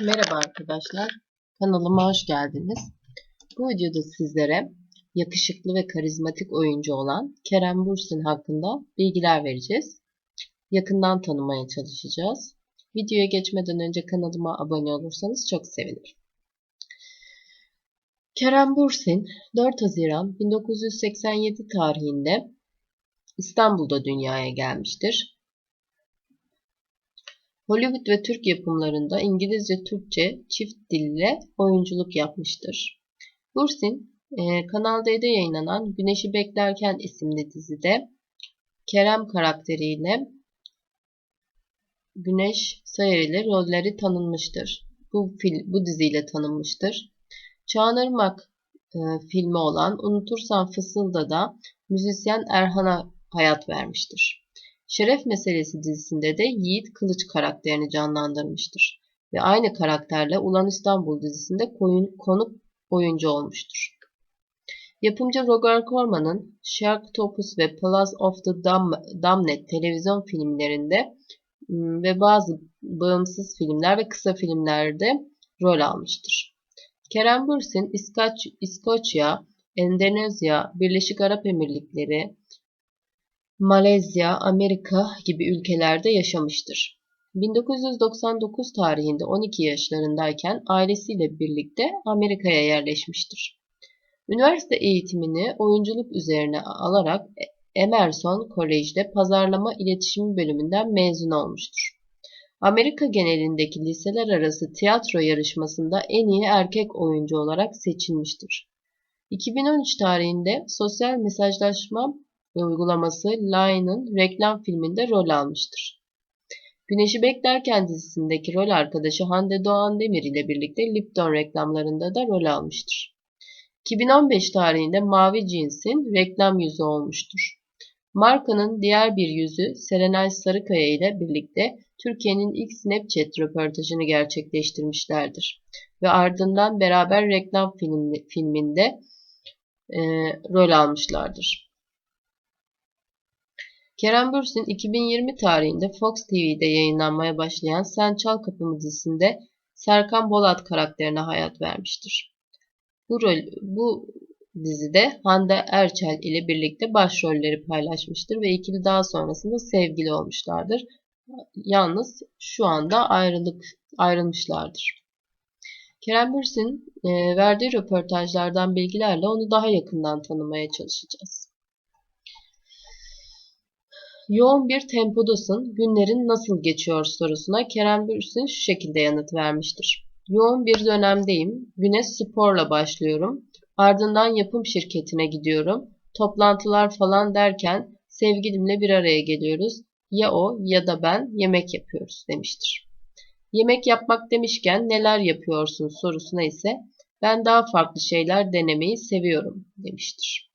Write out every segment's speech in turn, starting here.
Merhaba arkadaşlar, kanalıma hoş geldiniz. Bu videoda sizlere yakışıklı ve karizmatik oyuncu olan Kerem Bürsin hakkında bilgiler vereceğiz. Yakından tanımaya çalışacağız. Videoya geçmeden önce kanalıma abone olursanız çok sevinirim. Kerem Bürsin 4 Haziran 1987 tarihinde İstanbul'da dünyaya gelmiştir. Hollywood ve Türk yapımlarında İngilizce-Türkçe çift dille oyunculuk yapmıştır. Bursin, e, Kanal D'de yayınlanan Güneşi Beklerken isimli dizide Kerem karakteriyle Güneş Sayar ile rolleri tanınmıştır. Bu, fil, bu diziyle tanınmıştır. Çağınırmak e, filmi olan Unutursan Fısılda da müzisyen Erhan'a hayat vermiştir. Şeref Meselesi dizisinde de Yiğit Kılıç karakterini canlandırmıştır ve aynı karakterle Ulan İstanbul dizisinde koyun, konuk oyuncu olmuştur. Yapımcı Roger Corman'ın Sharktopus ve Palace of the Damned televizyon filmlerinde ve bazı bağımsız filmler ve kısa filmlerde rol almıştır. Kerem Bürsin, İskoç, İskoçya, Endonezya, Birleşik Arap Emirlikleri, Malezya, Amerika gibi ülkelerde yaşamıştır. 1999 tarihinde 12 yaşlarındayken ailesiyle birlikte Amerika'ya yerleşmiştir. Üniversite eğitimini oyunculuk üzerine alarak Emerson College'de pazarlama iletişimi bölümünden mezun olmuştur. Amerika genelindeki liseler arası tiyatro yarışmasında en iyi erkek oyuncu olarak seçilmiştir. 2013 tarihinde sosyal mesajlaşma uygulaması Line'ın reklam filminde rol almıştır. Güneşi Beklerken dizisindeki rol arkadaşı Hande Doğan Demir ile birlikte Lipton reklamlarında da rol almıştır. 2015 tarihinde Mavi Jeans'in reklam yüzü olmuştur. Markanın diğer bir yüzü Serenay Sarıkaya ile birlikte Türkiye'nin ilk Snapchat röportajını gerçekleştirmişlerdir. Ve ardından beraber reklam filminde e, rol almışlardır. Kerem Bürsin 2020 tarihinde Fox TV'de yayınlanmaya başlayan Sen Çal Kapımı dizisinde Serkan Bolat karakterine hayat vermiştir. Bu, rol, bu dizide Hande Erçel ile birlikte başrolleri paylaşmıştır ve ikili daha sonrasında sevgili olmuşlardır. Yalnız şu anda ayrılık ayrılmışlardır. Kerem Bürsin e, verdiği röportajlardan bilgilerle onu daha yakından tanımaya çalışacağız. Yoğun bir tempodasın, günlerin nasıl geçiyor sorusuna Kerem Bürsin şu şekilde yanıt vermiştir. Yoğun bir dönemdeyim, güne sporla başlıyorum, ardından yapım şirketine gidiyorum, toplantılar falan derken sevgilimle bir araya geliyoruz, ya o ya da ben yemek yapıyoruz demiştir. Yemek yapmak demişken neler yapıyorsun sorusuna ise ben daha farklı şeyler denemeyi seviyorum demiştir.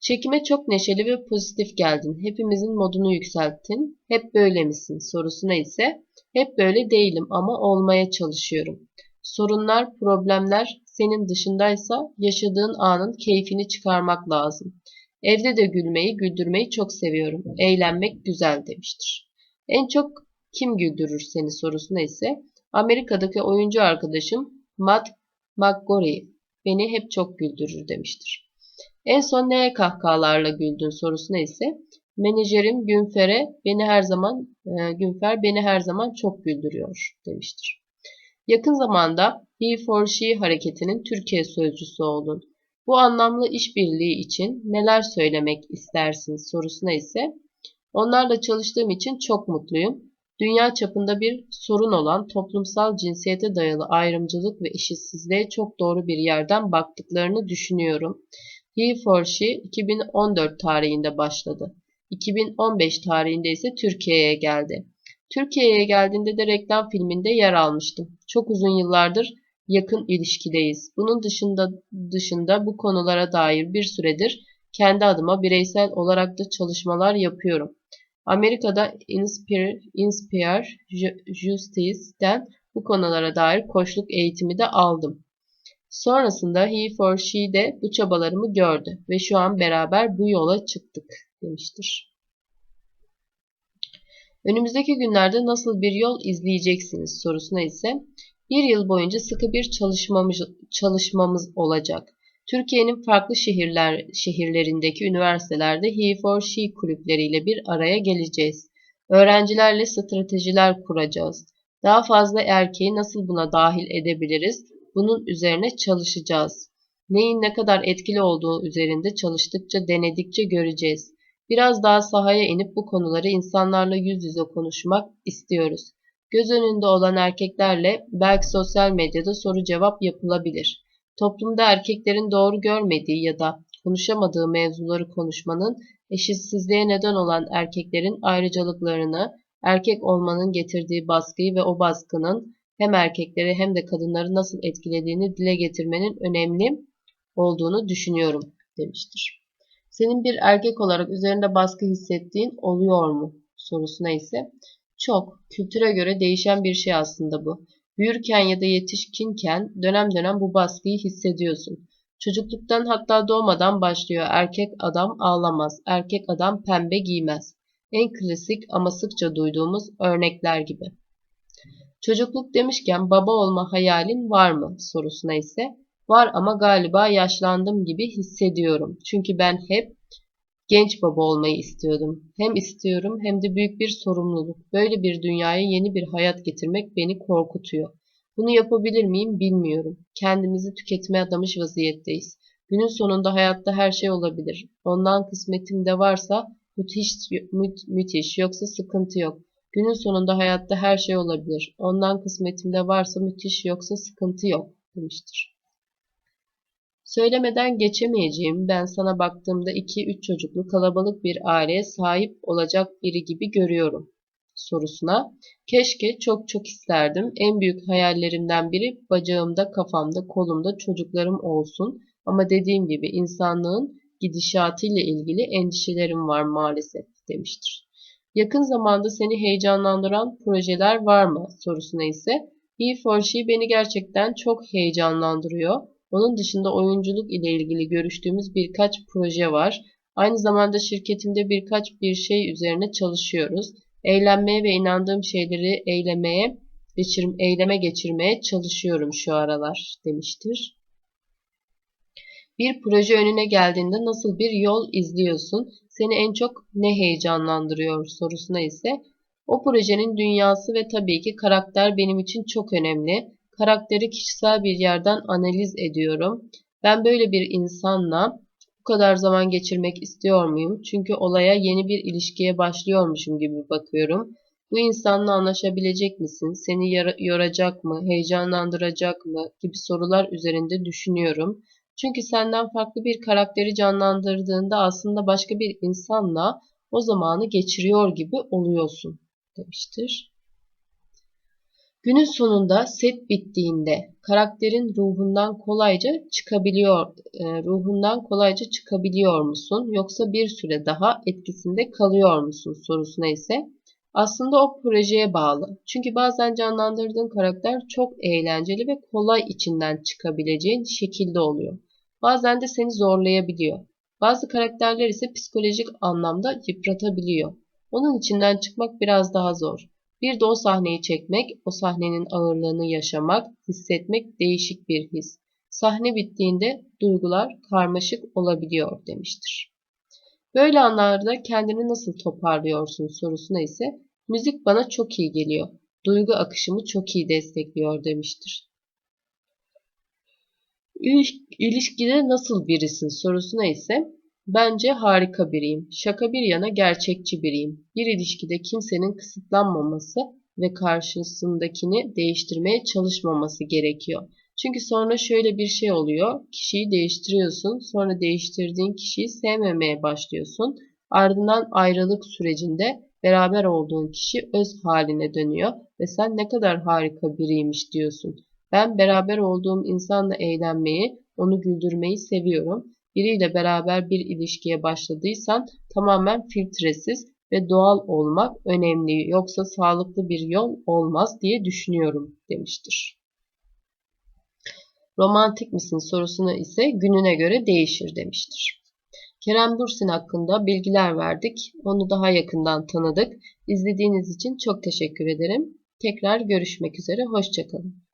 Çekime çok neşeli ve pozitif geldin. Hepimizin modunu yükselttin. Hep böyle misin? Sorusuna ise hep böyle değilim ama olmaya çalışıyorum. Sorunlar, problemler senin dışındaysa yaşadığın anın keyfini çıkarmak lazım. Evde de gülmeyi, güldürmeyi çok seviyorum. Eğlenmek güzel demiştir. En çok kim güldürür seni sorusuna ise Amerika'daki oyuncu arkadaşım Matt McGorry beni hep çok güldürür demiştir. En son neye kahkahalarla güldün sorusuna ise menajerim Günfer'e beni her zaman e, Günfer beni her zaman çok güldürüyor demiştir. Yakın zamanda He for She hareketinin Türkiye sözcüsü oldun. Bu anlamlı işbirliği için neler söylemek istersin sorusuna ise onlarla çalıştığım için çok mutluyum. Dünya çapında bir sorun olan toplumsal cinsiyete dayalı ayrımcılık ve eşitsizliğe çok doğru bir yerden baktıklarını düşünüyorum. He for She 2014 tarihinde başladı. 2015 tarihinde ise Türkiye'ye geldi. Türkiye'ye geldiğinde de reklam filminde yer almıştım. Çok uzun yıllardır yakın ilişkideyiz. Bunun dışında dışında bu konulara dair bir süredir kendi adıma bireysel olarak da çalışmalar yapıyorum. Amerika'da Inspire, Inspire Justice'den bu konulara dair koçluk eğitimi de aldım. Sonrasında He for She de bu çabalarımı gördü ve şu an beraber bu yola çıktık demiştir. Önümüzdeki günlerde nasıl bir yol izleyeceksiniz sorusuna ise bir yıl boyunca sıkı bir çalışmamız, çalışmamız olacak. Türkiye'nin farklı şehirler şehirlerindeki üniversitelerde He for She kulüpleriyle bir araya geleceğiz. Öğrencilerle stratejiler kuracağız. Daha fazla erkeği nasıl buna dahil edebiliriz? Bunun üzerine çalışacağız. Neyin ne kadar etkili olduğu üzerinde çalıştıkça, denedikçe göreceğiz. Biraz daha sahaya inip bu konuları insanlarla yüz yüze konuşmak istiyoruz. Göz önünde olan erkeklerle belki sosyal medyada soru cevap yapılabilir. Toplumda erkeklerin doğru görmediği ya da konuşamadığı mevzuları konuşmanın eşitsizliğe neden olan erkeklerin ayrıcalıklarını, erkek olmanın getirdiği baskıyı ve o baskının hem erkekleri hem de kadınları nasıl etkilediğini dile getirmenin önemli olduğunu düşünüyorum demiştir. Senin bir erkek olarak üzerinde baskı hissettiğin oluyor mu sorusuna ise çok kültüre göre değişen bir şey aslında bu. Büyürken ya da yetişkinken dönem dönem bu baskıyı hissediyorsun. Çocukluktan hatta doğmadan başlıyor. Erkek adam ağlamaz, erkek adam pembe giymez. En klasik ama sıkça duyduğumuz örnekler gibi. Çocukluk demişken baba olma hayalin var mı sorusuna ise var ama galiba yaşlandım gibi hissediyorum. Çünkü ben hep genç baba olmayı istiyordum. Hem istiyorum hem de büyük bir sorumluluk. Böyle bir dünyaya yeni bir hayat getirmek beni korkutuyor. Bunu yapabilir miyim bilmiyorum. Kendimizi tüketmeye adamış vaziyetteyiz. Günün sonunda hayatta her şey olabilir. Ondan kısmetim de varsa müthiş, mü, müthiş yoksa sıkıntı yok. Günün sonunda hayatta her şey olabilir. Ondan kısmetimde varsa müthiş yoksa sıkıntı yok demiştir. Söylemeden geçemeyeceğim ben sana baktığımda iki üç çocuklu kalabalık bir aileye sahip olacak biri gibi görüyorum sorusuna keşke çok çok isterdim. En büyük hayallerimden biri bacağımda, kafamda, kolumda çocuklarım olsun. Ama dediğim gibi insanlığın gidişatıyla ilgili endişelerim var maalesef demiştir. Yakın zamanda seni heyecanlandıran projeler var mı sorusuna ise E4She beni gerçekten çok heyecanlandırıyor. Onun dışında oyunculuk ile ilgili görüştüğümüz birkaç proje var. Aynı zamanda şirketimde birkaç bir şey üzerine çalışıyoruz. Eğlenmeye ve inandığım şeyleri eylemeye, geçir, eyleme geçirmeye çalışıyorum şu aralar demiştir. Bir proje önüne geldiğinde nasıl bir yol izliyorsun? Seni en çok ne heyecanlandırıyor sorusuna ise o projenin dünyası ve tabii ki karakter benim için çok önemli. Karakteri kişisel bir yerden analiz ediyorum. Ben böyle bir insanla bu kadar zaman geçirmek istiyor muyum? Çünkü olaya yeni bir ilişkiye başlıyormuşum gibi bakıyorum. Bu insanla anlaşabilecek misin? Seni yoracak mı? Heyecanlandıracak mı? gibi sorular üzerinde düşünüyorum. Çünkü senden farklı bir karakteri canlandırdığında aslında başka bir insanla o zamanı geçiriyor gibi oluyorsun demiştir. Günün sonunda set bittiğinde karakterin ruhundan kolayca çıkabiliyor, e, ruhundan kolayca çıkabiliyor musun yoksa bir süre daha etkisinde kalıyor musun sorusuna ise aslında o projeye bağlı. Çünkü bazen canlandırdığın karakter çok eğlenceli ve kolay içinden çıkabileceğin şekilde oluyor. Bazen de seni zorlayabiliyor. Bazı karakterler ise psikolojik anlamda yıpratabiliyor. Onun içinden çıkmak biraz daha zor. Bir de o sahneyi çekmek, o sahnenin ağırlığını yaşamak, hissetmek değişik bir his. Sahne bittiğinde duygular karmaşık olabiliyor demiştir. Böyle anlarda kendini nasıl toparlıyorsun sorusuna ise müzik bana çok iyi geliyor. Duygu akışımı çok iyi destekliyor demiştir. İlişkide nasıl birisin sorusuna ise Bence harika biriyim. Şaka bir yana gerçekçi biriyim. Bir ilişkide kimsenin kısıtlanmaması ve karşısındakini değiştirmeye çalışmaması gerekiyor. Çünkü sonra şöyle bir şey oluyor. Kişiyi değiştiriyorsun. Sonra değiştirdiğin kişiyi sevmemeye başlıyorsun. Ardından ayrılık sürecinde beraber olduğun kişi öz haline dönüyor ve sen ne kadar harika biriymiş diyorsun. Ben beraber olduğum insanla eğlenmeyi, onu güldürmeyi seviyorum biriyle beraber bir ilişkiye başladıysan tamamen filtresiz ve doğal olmak önemli yoksa sağlıklı bir yol olmaz diye düşünüyorum demiştir. Romantik misin sorusuna ise gününe göre değişir demiştir. Kerem Bürsin hakkında bilgiler verdik. Onu daha yakından tanıdık. İzlediğiniz için çok teşekkür ederim. Tekrar görüşmek üzere. Hoşçakalın.